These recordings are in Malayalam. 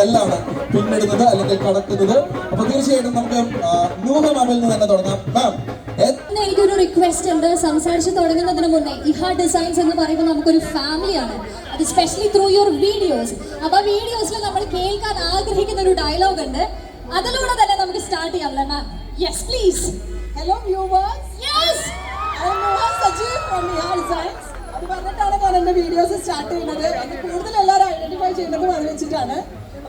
ബെല്ലാണ് പിന്നിടുന്നത് അല്ലെങ്കിൽ കടക്കുന്നത്. അപ്പൊ തീർച്ചയായിട്ടും നമുക്ക് നൂഹ മാമിൽ നിന്ന് തന്നെ തുടങ്ങാം. മാം എനിക്കൊരു റിക്വസ്റ്റ് ഉണ്ട്. സംസാരിച്ച് തുടങ്ങുന്നതിന് മുന്നേ ഇഹ ഡിസൈൻസ് എന്ന് പറയുമ്പോൾ നമുക്കൊരു ഫാമിലിയാണ് അത് സ്പെഷ്യലി ത്രൂ യുവർ വീഡിയോസ് അപ്പൊ ആ വീഡിയോസിൽ നമ്മൾ കേൾക്കാൻ ആഗ്രഹിക്കുന്ന ഒരു ഡയലോഗ് ഉണ്ട്. അതിലൂടെ തന്നെ നമുക്ക് start ചെയ്യാമല്ലേ ma'am? Yes please hello viewers yes Sajeev from designs അത് പറഞ്ഞിട്ടാണ് ഞാൻ എന്റെ വീഡിയോസ് സ്റ്റാർട്ട് ചെയ്യുന്നത്. അത് കൂടുതൽ എല്ലാവരും ഐഡന്റിഫൈ ചെയ്യുന്നത് അത് വെച്ചിട്ടാണ്.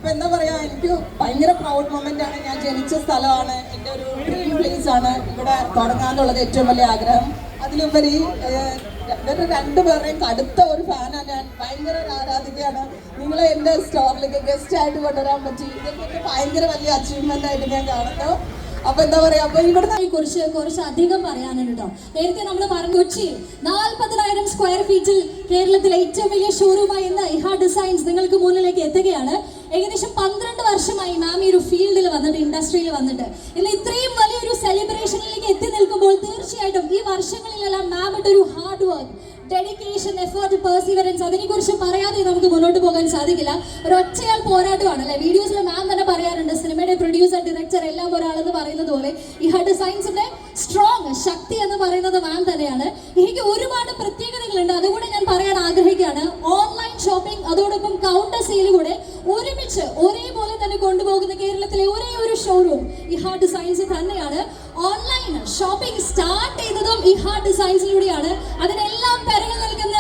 അപ്പൊ എന്താ പറയാ എനിക്ക് ഭയങ്കര പ്രൗഡ് മൊമെന്റ് ആണ്. ഞാൻ ജനിച്ച സ്ഥലമാണ്. എന്റെ ഒരു ഡ്രീം പ്ലേസ് ആണ് ഇവിടെ തുടങ്ങാനുള്ളത് ഏറ്റവും വലിയ ആഗ്രഹം. അതിലുപരി ഇവരുടെ രണ്ടുപേരുടെയും കടുത്ത ഒരു ഫാനാണ് ഞാൻ. ഭയങ്കര ആരാധികയാണ്. നിങ്ങളെ എന്റെ സ്റ്റോറിലേക്ക് ഗസ്റ്റ് ആയിട്ട് കൊണ്ടുവരാൻ പറ്റി. ഇതൊക്കെ ഭയങ്കര വലിയ അച്ചീവ്മെന്റ് ആയിട്ട് ഞാൻ കാണുന്നു. അപ്പൊ എന്താ പറയാ അപ്പൊ ഇവിടുത്തെ കുറിച്ച് കുറച്ച് അധികം പറയാനുണ്ട് നേരത്തെ നമ്മൾ പറഞ്ഞു കൊച്ചി നാൽപ്പതിനായിരം സ്ക്വയർ ഫീറ്റിൽ കേരളത്തിലെ ഏറ്റവും വലിയ ഷോറൂമായി ഇന്ന് ഇഹ ഡിസൈൻസ് നിങ്ങൾക്ക് മുന്നിലേക്ക് എത്തുകയാണ്. ഏകദേശം പന്ത്രണ്ട് വർഷമായി മാം ഈ ഒരു ഫീൽഡിൽ വന്നിട്ട് ഇൻഡസ്ട്രിയിൽ വന്നിട്ട്. ഇന്ന് ഇത്രയും വലിയൊരു സെലിബ്രേഷനിലേക്ക് എത്തി നിൽക്കുമ്പോൾ തീർച്ചയായിട്ടും ഈ വർഷങ്ങളിലെല്ലാം മാമിന്റെ ഒരു hard work dedication effort perseverance അതിനെക്കുറിച്ച് പറയാതെ നമുക്ക് മുന്നോട്ട് പോകാൻ സാധിക്കില്ല. ഒരു ഒറ്റയാൾ പോരാട്ടമാണ് അല്ലെ വീഡിയോസിൽ മാം തന്നെ പറയാറുണ്ട് സിനിമയുടെ പ്രൊഡ്യൂസർ ഡയറക്ടർ എല്ലാം ഒരാളെന്ന് പറയുന്നത് പോലെ ഈ ഹഡ് സയൻസിന്റെ സ്ട്രോങ് ശക്തി എന്ന് പറയുന്നത് മാം തന്നെയാണ്. എനിക്ക് ഒരുപാട് പ്രത്യേകതകളുണ്ട്. അതുകൂടെ ഞാൻ പറയാൻ ആഗ്രഹിക്കുകയാണ് ഓൺലൈൻ ഷോപ്പിംഗ് അതോടൊപ്പം കൗണ്ടർ സെയിലൂടെ ഒരുമിച്ച് ഒരേപോലെ തന്നെ കൊണ്ടുപോകുന്ന കേരളത്തിലെ ഒരേ ഒരു ഷോറൂം ഇഹാ ഡിസൈൻസ് തന്നെയാണ്. ഓൺലൈൻ ഷോപ്പിംഗ് സ്റ്റാർട്ട് ചെയ്തതും ഇഹാ ഡിസൈൻസിലൂടെയാണ് അതിനെല്ലാം പെരകൾ നൽകുന്ന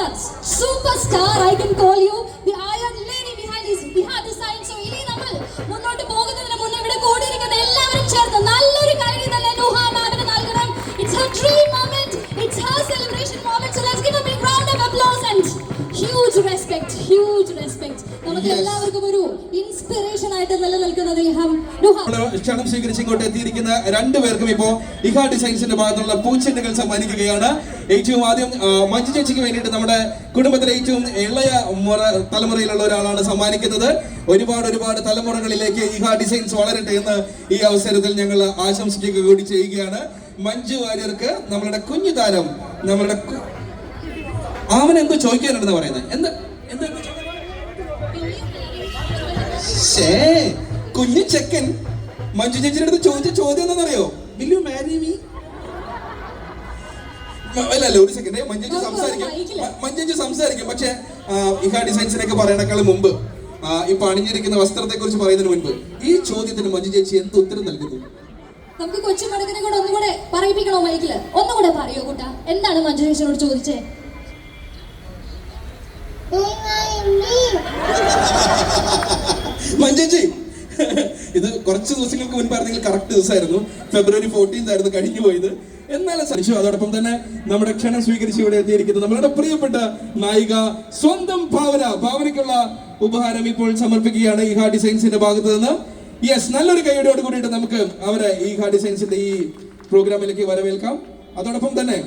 super star I can call you നമുക്ക് എല്ലാവർക്കും ഒരു ഇൻസ്പിറേഷൻ ആയിട്ട് നിലനിൽക്കുന്നത് ക്ഷണം സ്വീകരിച്ച് ഇങ്ങോട്ട് എത്തിയിരിക്കുന്ന രണ്ടുപേർക്കും ഇപ്പോ ഇഹ ഡിസൈൻസിന്റെ ഭാഗത്തുള്ള പൂച്ചെണ്ടുകൾ സമ്മാനിക്കുകയാണ്. ഏറ്റവും ആദ്യം മഞ്ജു ചേച്ചിക്ക് വേണ്ടിയിട്ട് നമ്മുടെ കുടുംബത്തിലെ ഏറ്റവും ഇളയ മുറ തലമുറയിലുള്ള ഒരാളാണ് സമ്മാനിക്കുന്നത്. ഒരുപാട് ഒരുപാട് തലമുറകളിലേക്ക് ഇഹ ഡിസൈൻസ് വളരട്ടെ എന്ന് ഈ അവസരത്തിൽ ഞങ്ങൾ ആശംസിക്കുക കൂടി ചെയ്യുകയാണ്. മഞ്ജു വാര്യർക്ക് നമ്മളുടെ കുഞ്ഞു താരം നമ്മളുടെ അവനെന്തോ ചോദിക്കാനുണ്ടെന്ന് പറയുന്നത്. എന്താ എന്താ ശേ കുഞ്ഞു ചെക്കൻ. മഞ്ജു ചേച്ചിയുടെ അടുത്ത് ചോദിച്ച ചോദ്യം എന്താണെന്നറിയോ? യു മാരി മീ അല്ല അല്ല ഒരു സെക്കൻഡ് മഞ്ജു സംസാരിക്കും. മഞ്ജു സംസാരിക്കും. പക്ഷേ ഇഹ ഡിസൈൻസിനൊക്കെ പറയണേക്കാൾ മുമ്പ് ഈ പണിഞ്ഞിരിക്കുന്ന വസ്ത്രത്തെ കുറിച്ച് പറയുന്നതിന് മുൻപ് ഈ ചോദ്യത്തിന് മഞ്ജു ചേച്ചി എന്ത് ഉത്തരം നൽകുന്നു? നമുക്ക് കൊച്ചു മടക്കിനെ കൂടെ ഒന്നുകൂടെ പറയിപ്പിക്കണോ മൈക്കിൽ? ഒന്നുകൂടെ പറയോ കൂട്ടാ? എന്താണ് മഞ്ജു ചേച്ചിയോട് ചോദിച്ചേ? മഞ്ജുജി ഇത് കുറച്ച് ദിവസങ്ങൾക്ക് മുൻപ് മുൻപായിരുന്നെങ്കിൽ കറക്റ്റ് ദിവസമായിരുന്നു. ഫെബ്രുവരി ഫോർട്ടീൻത് ആയിരുന്നു കഴിഞ്ഞു പോയത്. എന്നാലും സഹിച്ചു അതോടൊപ്പം തന്നെ നമ്മുടെ ക്ഷണം സ്വീകരിച്ച് ഇവിടെ എത്തിയിരിക്കുന്നത് നമ്മളുടെ പ്രിയപ്പെട്ട നായിക സ്വന്തം ഭാവന ഭാവനയ്ക്കുള്ള ഉപഹാരം ഇപ്പോൾ സമർപ്പിക്കുകയാണ് ഈ ഹാ ഡിസൈൻസിന്റെ ഭാഗത്ത് നിന്ന്. യെസ് നല്ലൊരു കൈയോട് കൂടിയിട്ട് നമുക്ക് അവരെ ഈ ഹാ ഡിസൈൻസിന്റെ ഈ പ്രോഗ്രാമിലേക്ക് വരവേൽക്കാം. അതോടൊപ്പം തന്നെ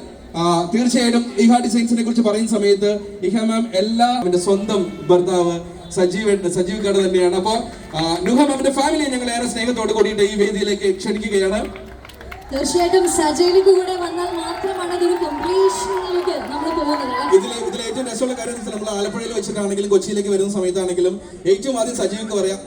തീർച്ചയായിട്ടും ഇഹ ഡിസൈൻസിനെ കുറിച്ച് പറയുന്ന സമയത്ത് ഇഹ മാം എല്ലാ സ്വന്തം ഭർത്താവ് സജീവ് സജീവ് കട തന്നെയാണ് അപ്പോൾ നുഹം അവന്റെ ഫാമിലിയെ ഞങ്ങൾ ഏറെ സ്നേഹത്തോട് കൂടിയിട്ട് ഈ വേദിയിലേക്ക് ക്ഷണിക്കുകയാണ്. തീർച്ചയായിട്ടും സജയിലേക്ക് കൂടെ വന്നാൽ മാത്രമാണ് അതൊരു കംപ്ലീഷനിലേക്ക് നമ്മൾ പോകുന്നത് ഇതിലെ ഏറ്റവും രസമുള്ള കാര്യം നമ്മൾ ആലപ്പുഴയിൽ വെച്ചിട്ടാണെങ്കിലും കൊച്ചിയിലേക്ക് വരുന്ന സമയത്താണെങ്കിലും ഏറ്റവും ആദ്യം സജീവിക്ക് പറയാം